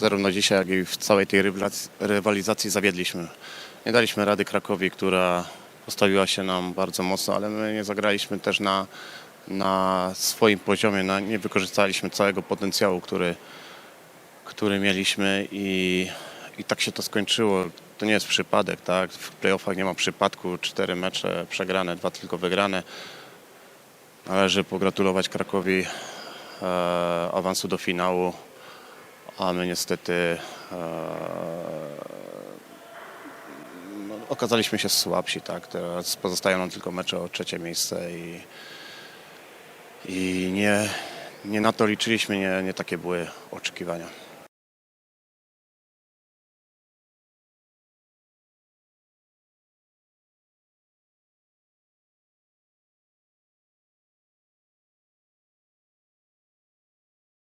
zarówno dzisiaj, jak i w całej tej rywalizac- rywalizacji zawiedliśmy. Nie daliśmy rady Krakowi, która postawiła się nam bardzo mocno, ale my nie zagraliśmy też na, na swoim poziomie, na, nie wykorzystaliśmy całego potencjału, który, który mieliśmy i, i tak się to skończyło. To nie jest przypadek, tak? W playoffach nie ma przypadku, cztery mecze przegrane, dwa tylko wygrane. Należy pogratulować Krakowi e, awansu do finału, a my niestety e, no, okazaliśmy się słabsi, tak? Teraz pozostają nam tylko mecze o trzecie miejsce i, i nie, nie na to liczyliśmy, nie, nie takie były oczekiwania.